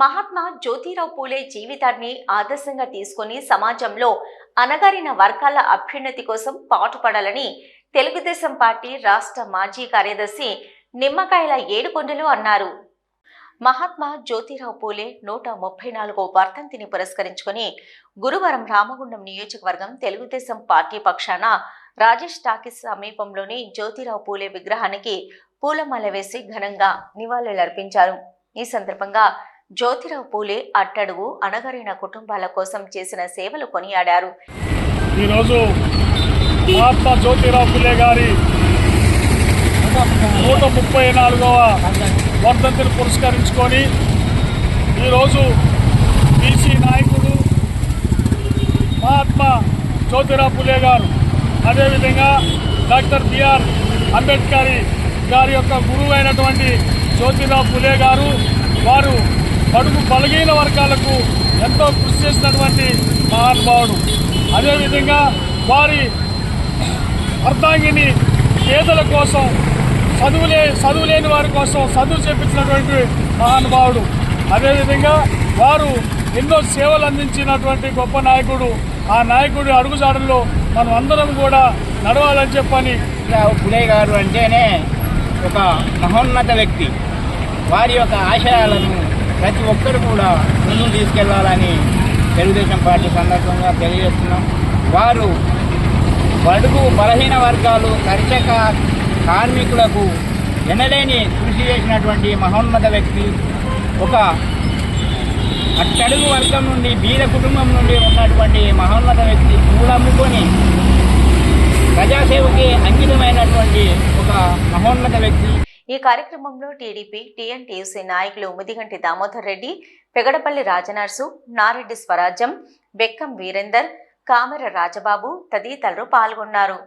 మహాత్మా జ్యోతిరావు పూలే జీవితాన్ని ఆదర్శంగా తీసుకొని సమాజంలో అణగారిన వర్గాల అభ్యున్నతి కోసం పాటుపడాలని తెలుగుదేశం పార్టీ రాష్ట్ర మాజీ కార్యదర్శి నిమ్మకాయల ఏడుకొండలు అన్నారు. మహాత్మా జ్యోతిరావు పూలే నూట ముప్పై నాలుగో వర్ధంతిని పురస్కరించుకొని గురువారం రామగుండం నియోజకవర్గం తెలుగుదేశం పార్టీ పక్షాన రాజేష్ టాకీస్ సమీపంలోని జ్యోతిరావు పూలే విగ్రహానికి పూలమాల వేసి ఘనంగా నివాళులర్పించారు. ఈ సందర్భంగా జ్యోతిరావు పూలే అట్టడుగు అణగారిన కుటుంబాల కోసం చేసిన సేవలు కొనియాడారు. ఈరోజు మహాత్మా జ్యోతిరావు పూలే గారి నూట ముప్పై నాలుగవ వర్ధంతిని పురస్కరించుకొని ఈరోజు బీసీ నాయకుడు మహాత్మా జ్యోతిరావు పులే గారు అదేవిధంగా డాక్టర్ బిఆర్ అంబేద్కర్ గారి యొక్క గురువు అయినటువంటి జ్యోతిరావు పులే గారు వారు బడుగు బలహీన వర్గాలకు ఎంతో కృషి చేసినటువంటి మహానుభావుడు. అదేవిధంగా వారి అర్ధాంగిని పేదల కోసం చదువులే చదువు లేని వారి కోసం చదువు చేపించినటువంటి మహానుభావుడు. అదేవిధంగా వారు ఎన్నో సేవలు అందించినటువంటి గొప్ప నాయకుడు. ఆ నాయకుడి అడుగుజాడల్లో మనం అందరం కూడా నడవాలని చెప్పని రావు పులే గారు అంటేనే ఒక మహోన్నత వ్యక్తి. వారి యొక్క ఆశయాలను ప్రతి ఒక్కరు కూడా ముందుకు తీసుకెళ్ళాలని తెలుగుదేశం పార్టీ సందర్భంగా తెలియజేస్తున్నాం. వారు బడుగు బలహీన వర్గాలు కర్షక కార్మికులకు ఎనలేని కృషి చేసినటువంటి మహోన్నత వ్యక్తి ఒక అట్టడుగు వర్గం నుండి బీద కుటుంబం నుండి ఉన్నటువంటి మహోన్నత వ్యక్తి పూలమ్ముకొని ప్రజాసేవకి అంకితమైనటువంటి ఒక మహోన్నత వ్యక్తి. ఈ కార్యక్రమంలో టీడీపీ టీఎన్టీయూసీ నాయకులు ముదిగంటి దామోదర్ రెడ్డి పెగడపల్లి రాజనర్సు నారెడ్డి స్వరాజ్యం బెక్కం వీరేందర్ కామెర రాజబాబు తదితరులు పాల్గొన్నారు.